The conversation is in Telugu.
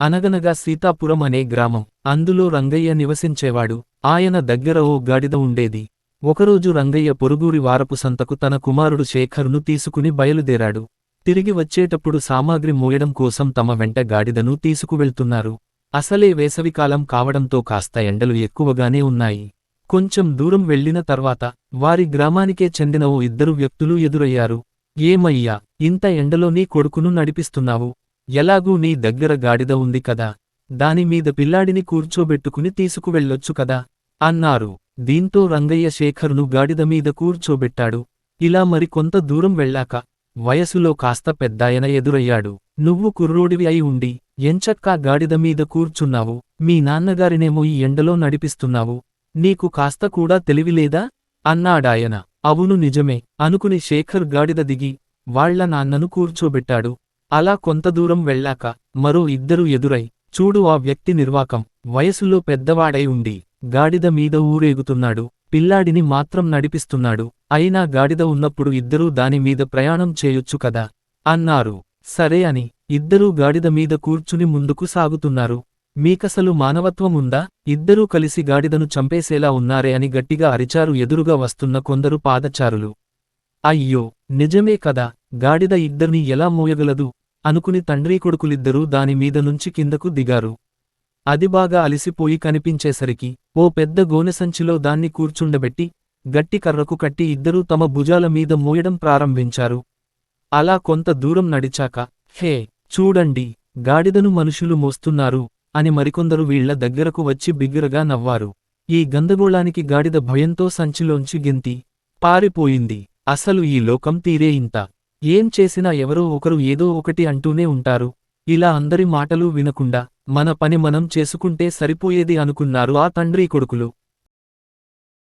అనగనగా సీతాపురం అనే గ్రామం. అందులో రంగయ్య నివసించేవాడు. ఆయన దగ్గర ఓ గాడిద ఉండేది. ఒకరోజు రంగయ్య పొరుగురి వారపు సంతకు తన కుమారుడు శేఖరును తీసుకుని బయలుదేరాడు. తిరిగి వచ్చేటప్పుడు సామాగ్రి మోయడం కోసం తమ వెంట గాడిదను తీసుకువెళ్తున్నారు. అసలే వేసవికాలం కావడంతో కాస్త ఎండలు ఎక్కువగానే ఉన్నాయి. కొంచెం దూరం వెళ్ళిన తర్వాత వారి గ్రామానికే చెందిన ఓ ఇద్దరు వ్యక్తులు ఎదురయ్యారు. ఏమయ్యా ఇంత ఎండలో నీ కొడుకును నడిపిస్తున్నావు. ఎలాగూ నీ దగ్గర గాడిద ఉంది కదా. దానిమీద పిల్లాడిని కూర్చోబెట్టుకుని తీసుకువెళ్ళొచ్చు కదా. అన్నారు. దీంతో రంగయ్య శేఖరును గాడిద మీద కూర్చోబెట్టాడు. ఇలా మరి కొంత దూరం వెళ్ళాక వయసులో కాస్త పెద్దాయన ఎదురయ్యాడు. నువ్వు కుర్రోడివి అయి ఉండి ఎంచక్కా గాడిద మీద కూర్చున్నావు. మీ నాన్నగారినేమో ఈ ఎండలో నడిపిస్తున్నావు. నీకు కాస్త కూడా తెలివిలేదా అన్నాడాయన. అవును నిజమే అనుకుని శేఖర్ గాడిద దిగి వాళ్ళ నాన్నను కూర్చోబెట్టాడు. అలా కొంత దూరం వెళ్ళాక మరో ఇద్దరు ఎదురై చూడు ఆ వ్యక్తి నిర్వాకం వయసులో పెద్దవాడై ఉండి గాడిద మీద ఊరేగుతున్నాడు పిల్లాడిని మాత్రం నడిపిస్తున్నాడు అయినా గాడిద ఉన్నప్పుడు ఇద్దరూ దానిమీద ప్రయాణం చేయొచ్చు కదా అన్నారు. సరే అని ఇద్దరూ గాడిద మీద కూర్చుని ముందుకు సాగుతున్నారు. మీకసలు మానవత్వం ఉందా? ఇద్దరూ కలిసి గాడిదను చంపేసేలా ఉన్నారే అని గట్టిగా అరిచారు ఎదురుగా వస్తున్న కొందరు పాదచారులు. అయ్యో నిజమే కదా గాడిద ఇద్దరిని ఎలా మోయగలదు? అనుకుని తండ్రీ కొడుకులిద్దరూ దానిమీద నుంచి కిందకు దిగారు. అది బాగా అలిసిపోయి కనిపించేసరికి ఓ పెద్ద గోనెసంచిలో దాన్ని కూర్చుండబెట్టి గట్టి కర్రకు కట్టి ఇద్దరూ తమ భుజాల మీద మోయడం ప్రారంభించారు. అలా కొంత దూరం నడిచాక హే చూడండి గాడిదను మనుషులు మోస్తున్నారు అని మరికొందరు వీళ్ళ దగ్గరకు వచ్చి బిగ్గరగా నవ్వారు. ఈ గందగోళానికి గాడిద భయంతో సంచిలోంచి గింతి పారిపోయింది. అసలు ఈ లోకం తీరే ఇంత ఏం చేసినా ఎవరో ఒకరు ఏదో ఒకటి అంటూనే ఉంటారు. ఇలా అందరి మాటలు వినకుండా మన పని మనం చేసుకుంటే సరిపోయేది అనుకున్నారు ఆ తండ్రి కొడుకులు.